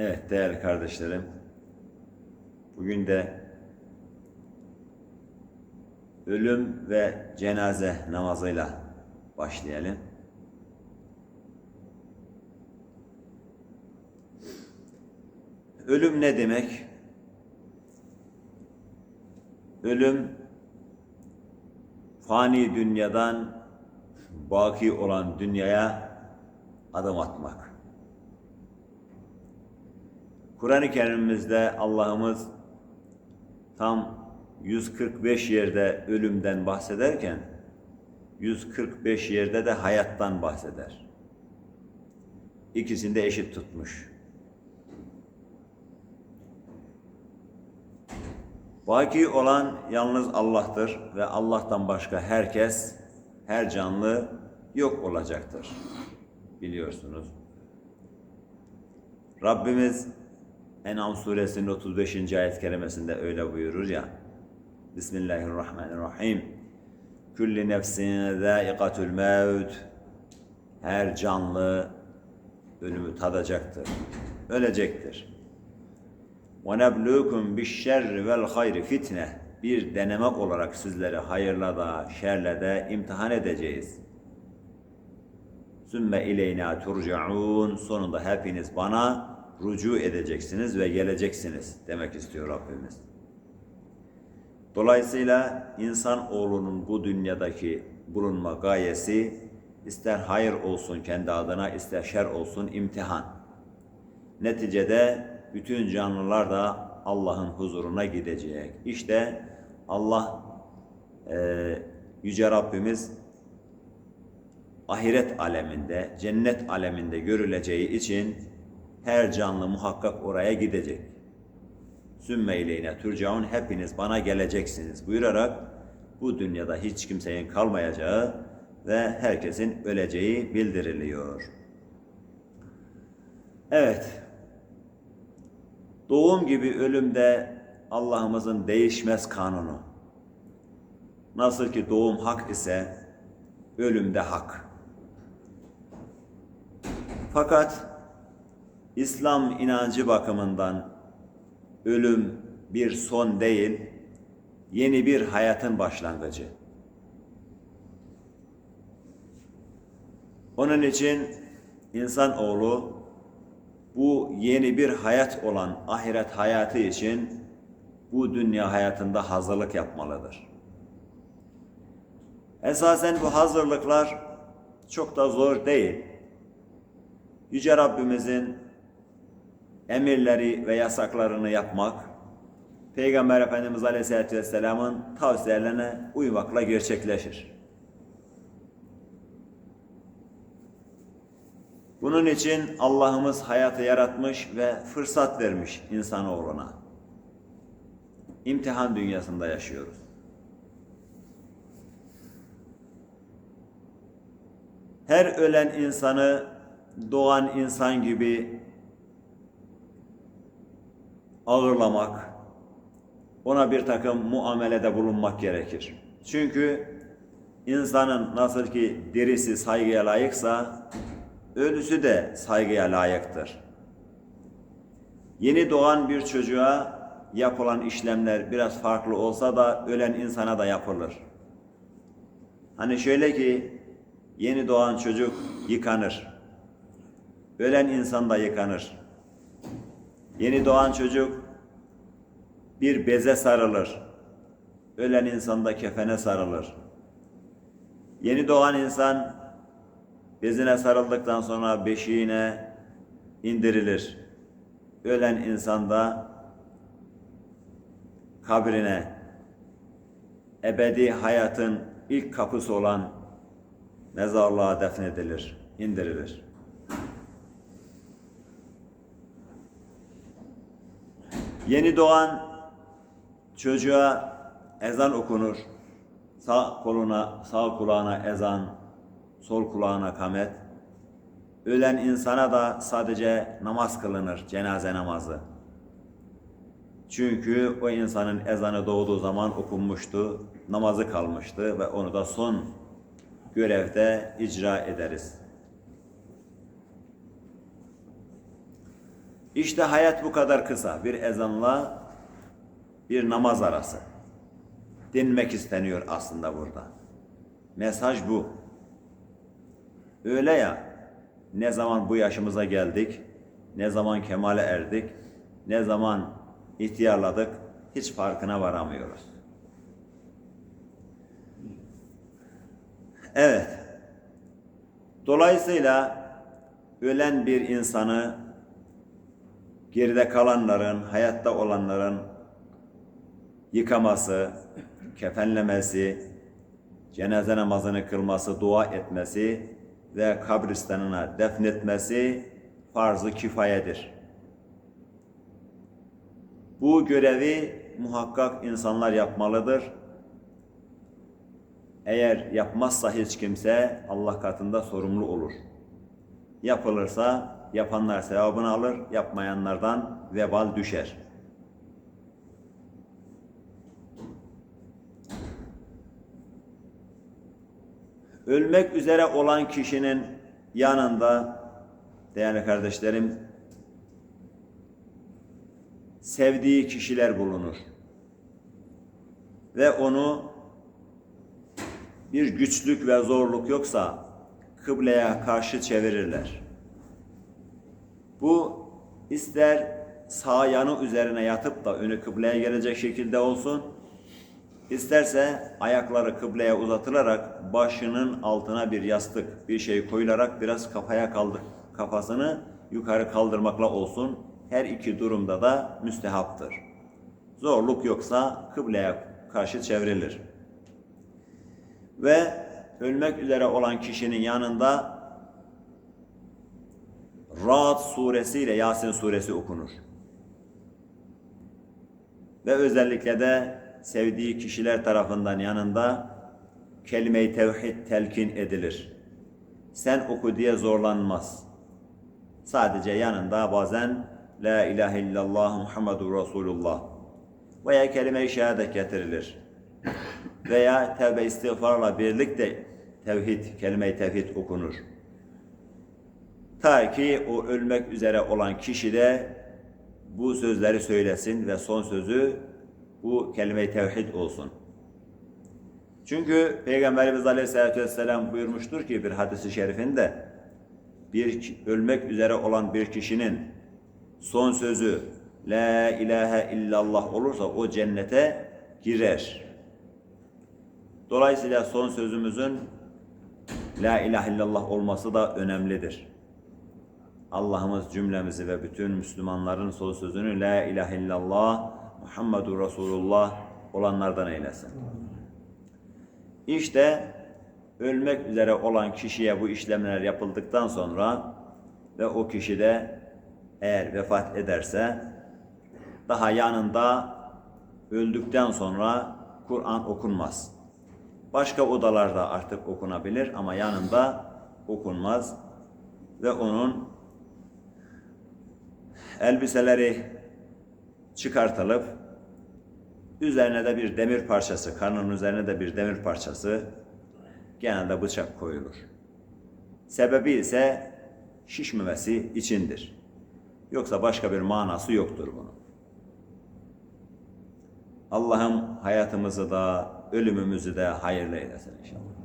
Evet değerli kardeşlerim. Bugün de ölüm ve cenaze namazıyla başlayalım. Ölüm ne demek? Ölüm fani dünyadan baki olan dünyaya adım atmak. Kur'an-ı Kerim'imizde Allah'ımız tam 145 yerde ölümden bahsederken 145 yerde de hayattan bahseder. İkisini de eşit tutmuş. Baki olan yalnız Allah'tır ve Allah'tan başka herkes, her canlı yok olacaktır. Biliyorsunuz. Rabbimiz En'am suresinin 35. ayet kerimesinde öyle buyurur ya. Bismillahirrahmanirrahim. Kulli nefsin zâikatul mevt. Her canlı ölümü tadacaktır. Ölecektir. Ve neblukum bişşerri vel hayri fitne. Bir deneme olarak sizleri hayırla da şerle de imtihan edeceğiz. Sümme ileyna turcaun. Sonunda hepiniz bana rucu edeceksiniz ve geleceksiniz demek istiyor Rabbimiz. Dolayısıyla insan oğlunun bu dünyadaki bulunma gayesi ister hayır olsun kendi adına ister şer olsun imtihan. Neticede bütün canlılar da Allah'ın huzuruna gidecek. İşte Allah e, Yüce Rabbimiz ahiret aleminde, cennet aleminde görüleceği için her canlı muhakkak oraya gidecek. Sümme ileyne turcaun hepiniz bana geleceksiniz buyurarak bu dünyada hiç kimsenin kalmayacağı ve herkesin öleceği bildiriliyor. Evet. Doğum gibi ölümde Allah'ımızın değişmez kanunu. Nasıl ki doğum hak ise ölüm de hak. Fakat İslam inancı bakımından ölüm bir son değil, yeni bir hayatın başlangıcı. Onun için insanoğlu bu yeni bir hayat olan ahiret hayatı için bu dünya hayatında hazırlık yapmalıdır. Esasen bu hazırlıklar çok da zor değil. Yüce Rabbimizin emirleri ve yasaklarını yapmak, Peygamber Efendimiz Aleyhisselatü Vesselam'ın tavsiyelerine uymakla gerçekleşir. Bunun için Allah'ımız hayatı yaratmış ve fırsat vermiş insanoğluna. İmtihan dünyasında yaşıyoruz. Her ölen insanı doğan insan gibi ağırlamak, ona bir takım muamelede bulunmak gerekir. Çünkü insanın nasıl ki dirisi saygıya layıksa, ölüsü de saygıya layıktır. Yeni doğan bir çocuğa yapılan işlemler biraz farklı olsa da ölen insana da yapılır. Hani şöyle ki yeni doğan çocuk yıkanır. Ölen insan da yıkanır. Yeni doğan çocuk bir beze sarılır. Ölen insan da kefene sarılır. Yeni doğan insan bezine sarıldıktan sonra beşiğine indirilir. Ölen insan da kabrine ebedi hayatın ilk kapısı olan mezarlığa defnedilir, indirilir. Yeni doğan çocuğa ezan okunur. Sağ koluna, sağ kulağına ezan, sol kulağına kamet. Ölen insana da sadece namaz kılınır, cenaze namazı. Çünkü o insanın ezanı doğduğu zaman okunmuştu, namazı kalmıştı ve onu da son görevde icra ederiz. İşte hayat bu kadar kısa. Bir ezanla bir namaz arası. Dinmek isteniyor aslında burada. Mesaj bu. Öyle ya, ne zaman bu yaşımıza geldik, ne zaman kemale erdik, ne zaman ihtiyarladık, hiç farkına varamıyoruz. Evet. Dolayısıyla ölen bir insanı geride kalanların, hayatta olanların yıkaması, kefenlemesi, cenaze namazını kılması, dua etmesi ve kabristanına defnetmesi farz-ı kifayedir. Bu görevi muhakkak insanlar yapmalıdır. Eğer yapmazsa hiç kimse Allah katında sorumlu olur. Yapılırsa yapanlar sevabını alır, yapmayanlardan vebal düşer. Ölmek üzere olan kişinin yanında değerli kardeşlerim sevdiği kişiler bulunur. Ve onu bir güçlük ve zorluk yoksa kıbleye karşı çevirirler. Bu ister sağ yanı üzerine yatıp da önü kıbleye gelecek şekilde olsun, isterse ayakları kıbleye uzatılarak başının altına bir yastık, bir şey koyularak biraz kafaya kaldır, kafasını yukarı kaldırmakla olsun. Her iki durumda da müstehaptır. Zorluk yoksa kıbleye karşı çevrilir. Ve ölmek üzere olan kişinin yanında Ra'd suresi ile Yasin suresi okunur. Ve özellikle de sevdiği kişiler tarafından yanında kelime-i tevhid telkin edilir. Sen oku diye zorlanmaz. Sadece yanında bazen La ilahe illallah Muhammedur Resulullah veya kelime-i şehadet getirilir. Veya tevbe istiğfarla birlikte tevhid, kelime-i tevhid okunur. Ta ki o ölmek üzere olan kişi de bu sözleri söylesin ve son sözü bu kelime-i tevhid olsun. Çünkü Peygamberimiz Aleyhisselatü Vesselam buyurmuştur ki bir hadisi şerifinde bir ölmek üzere olan bir kişinin son sözü La ilahe illallah olursa o cennete girer. Dolayısıyla son sözümüzün La ilahe illallah olması da önemlidir. Allah'ımız cümlemizi ve bütün Müslümanların son sözünü La ilahe illallah Muhammedur Resulullah olanlardan eylesin. İşte ölmek üzere olan kişiye bu işlemler yapıldıktan sonra ve o kişi de eğer vefat ederse daha yanında öldükten sonra Kur'an okunmaz. Başka odalarda artık okunabilir ama yanında okunmaz ve onun elbiseleri çıkartılıp üzerine de bir demir parçası, karnının üzerine de bir demir parçası genelde bıçak koyulur. Sebebi ise şişmemesi içindir. Yoksa başka bir manası yoktur bunun. Allah'ım hayatımızı da ölümümüzü de hayırlı eylesin inşallah.